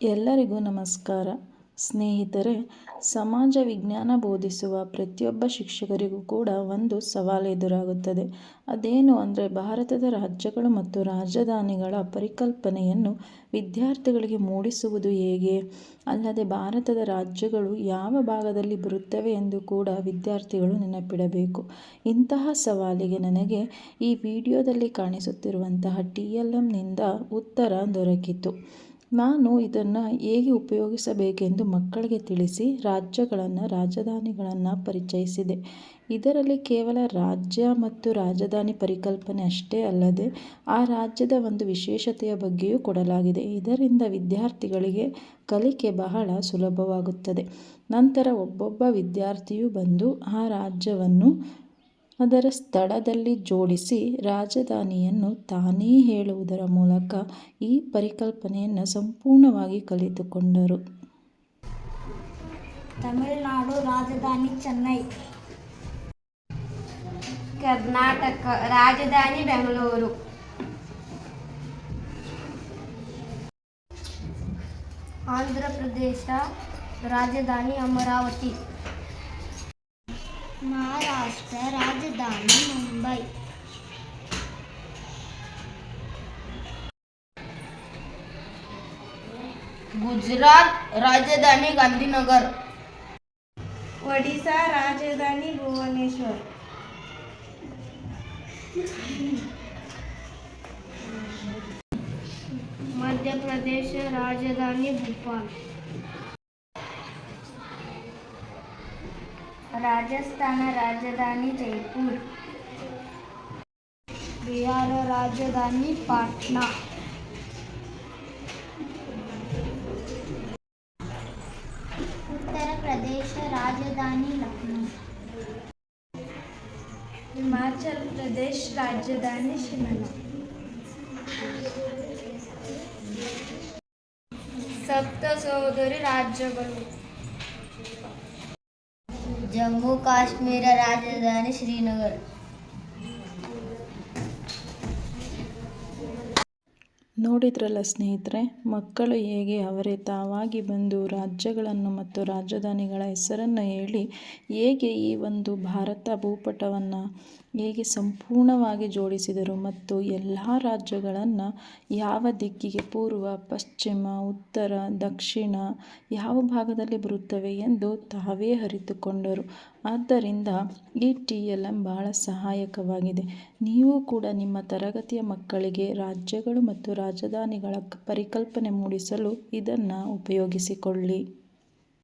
ಎಲ್ಲರಿಗೂ ನಮಸ್ಕಾರ. ಸ್ನೇಹಿತರೆ, ಸಮಾಜ ವಿಜ್ಞಾನ ಬೋಧಿಸುವ ಪ್ರತಿಯೊಬ್ಬ ಶಿಕ್ಷಕರಿಗೂ ಕೂಡ ಒಂದು ಸವಾಲು ಎದುರಾಗುತ್ತದೆ. ಅದೇನು ಅಂದರೆ ಭಾರತದ ರಾಜ್ಯಗಳು ಮತ್ತು ರಾಜಧಾನಿಗಳ ಪರಿಕಲ್ಪನೆಯನ್ನು ವಿದ್ಯಾರ್ಥಿಗಳಿಗೆ ಮೂಡಿಸುವುದು ಹೇಗೆ? ಅಲ್ಲದೆ ಭಾರತದ ರಾಜ್ಯಗಳು ಯಾವ ಭಾಗದಲ್ಲಿ ಬರುತ್ತವೆ ಎಂದು ಕೂಡ ವಿದ್ಯಾರ್ಥಿಗಳು ನೆನಪಿಡಬೇಕು. ಇಂತಹ ಸವಾಲಿಗೆ ನನಗೆ ಈ ವಿಡಿಯೋದಲ್ಲಿ ಕಾಣಿಸುತ್ತಿರುವಂತಹ ಟಿ ಎಲ್ ಎಂನಿಂದ ಉತ್ತರ ದೊರಕಿತು. ನಾನು ಇದನ್ನು ಹೇಗೆ ಉಪಯೋಗಿಸಬೇಕೆಂದು ಮಕ್ಕಳಿಗೆ ತಿಳಿಸಿ ರಾಜ್ಯಗಳನ್ನು, ರಾಜಧಾನಿಗಳನ್ನು ಪರಿಚಯಿಸಿದೆ. ಇದರಲ್ಲಿ ಕೇವಲ ರಾಜ್ಯ ಮತ್ತು ರಾಜಧಾನಿ ಪರಿಕಲ್ಪನೆ ಅಷ್ಟೇ ಅಲ್ಲದೆ ಆ ರಾಜ್ಯದ ಒಂದು ವಿಶೇಷತೆಯ ಬಗ್ಗೆಯೂ ಕೊಡಲಾಗಿದೆ. ಇದರಿಂದ ವಿದ್ಯಾರ್ಥಿಗಳಿಗೆ ಕಲಿಕೆ ಬಹಳ ಸುಲಭವಾಗುತ್ತದೆ. ನಂತರ ಒಬ್ಬೊಬ್ಬ ವಿದ್ಯಾರ್ಥಿಯು ಬಂದು ಆ ರಾಜ್ಯವನ್ನು ಅದರ ಸ್ಥಳದಲ್ಲಿ ಜೋಡಿಸಿ ರಾಜಧಾನಿಯನ್ನು ತಾನೇ ಹೇಳುವುದರ ಮೂಲಕ ಈ ಪರಿಕಲ್ಪನೆಯನ್ನು ಸಂಪೂರ್ಣವಾಗಿ ಕಲಿತುಕೊಂಡರು. ತಮಿಳುನಾಡು ರಾಜಧಾನಿ ಚೆನ್ನೈ. ಕರ್ನಾಟಕ ರಾಜಧಾನಿ ಬೆಂಗಳೂರು. ಆಂಧ್ರ ಪ್ರದೇಶ ರಾಜಧಾನಿ ಅಮರಾವತಿ. महाराष्ट्र राजधानी मुंबई. गुजरात राजधानी गांधीनगर. ओडिशा राजधानी भुवनेश्वर. मध्य प्रदेश राजधानी भोपाल ರಾಜಧಾನಿ ಜೈಪುರ್ ಬಿಹಾರ ರಾಜಧಾನಿ ಪಾಟ್ನಾ ಉತ್ತರ ಪ್ರದೇಶ ರಾಜಧಾನಿ ಲಕ್ನೋ ಹಿಮಾಚಲ್ ಪ್ರದೇಶ್ ರಾಜಧಾನಿ ಶಿಮಲಾ ಸಪ್ತ ಸಹೋದರಿ ರಾಜ್ಯಗಳು जम्मू काश्मीर राजधानी श्रीनगर. ನೋಡಿದ್ರಲ್ಲ ಸ್ನೇಹಿತರೆ, ಮಕ್ಕಳು ಹೇಗೆ ಅವರೇ ತಾವಾಗಿ ಬಂದು ರಾಜ್ಯಗಳನ್ನು ಮತ್ತು ರಾಜಧಾನಿಗಳ ಹೆಸರನ್ನು ಹೇಳಿ ಹೇಗೆ ಈ ಒಂದು ಭಾರತ ಭೂಪಟವನ್ನು ಹೇಗೆ ಸಂಪೂರ್ಣವಾಗಿ ಜೋಡಿಸಿದರು ಮತ್ತು ಎಲ್ಲ ರಾಜ್ಯಗಳನ್ನು ಯಾವ ದಿಕ್ಕಿಗೆ ಪೂರ್ವ, ಪಶ್ಚಿಮ, ಉತ್ತರ, ದಕ್ಷಿಣ ಯಾವ ಭಾಗದಲ್ಲಿ ಬರುತ್ತವೆ ಎಂದು ತಾವೇ ಅರಿತುಕೊಂಡರು. ಆದ್ದರಿಂದ ಈ ಟಿ ಎಲ್ ಎಂ ಬಹಳ ಸಹಾಯಕವಾಗಿದೆ. ನೀವು ಕೂಡ ನಿಮ್ಮ ತರಗತಿಯ ಮಕ್ಕಳಿಗೆ ರಾಜ್ಯಗಳು ಮತ್ತು ರಾಜಧಾನಿಗಳ ಪರಿಕಲ್ಪನೆ ಮೂಡಿಸಲು ಇದನ್ನು ಉಪಯೋಗಿಸಿಕೊಳ್ಳಿ.